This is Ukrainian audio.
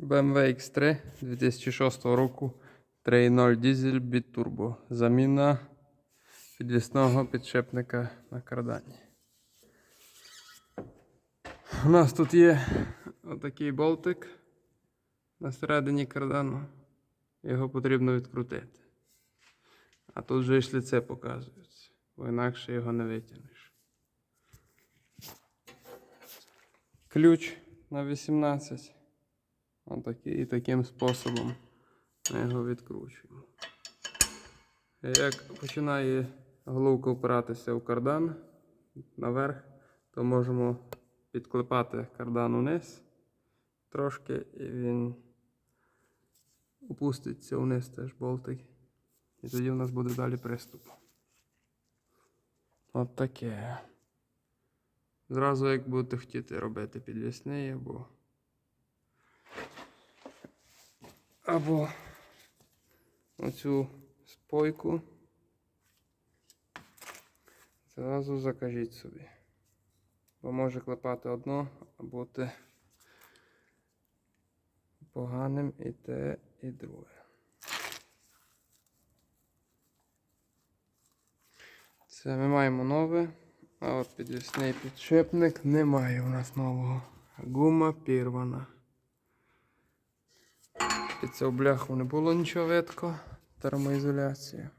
BMW X3 2006 року 3.0 дизель бітурбо. Заміна підвісного підшипника на кардані. У нас тут є отакий болтик на середині кардану. Його потрібно відкрутити. А тут вже і шліце показується, бо інакше його не витягнеш. Ключ на 18. Отакий, і таким способом ми його відкручуємо. Як починає головка впиратися в кардан наверх, то можемо підклепати кардан вниз трошки, і він опуститься вниз теж болтик. І тоді в нас буде далі приступ. От таке. Зразу як будете хотіти робити підвісний або. Або оцю спойку. Зразу закажіть собі. Бо може клепати одно, а бути поганим і те, і друге. Це ми маємо нове, а от підвісний підшипник немає у нас нового. Гума пірвана. Під цього бляху не було нічого видко. Термоізоляція.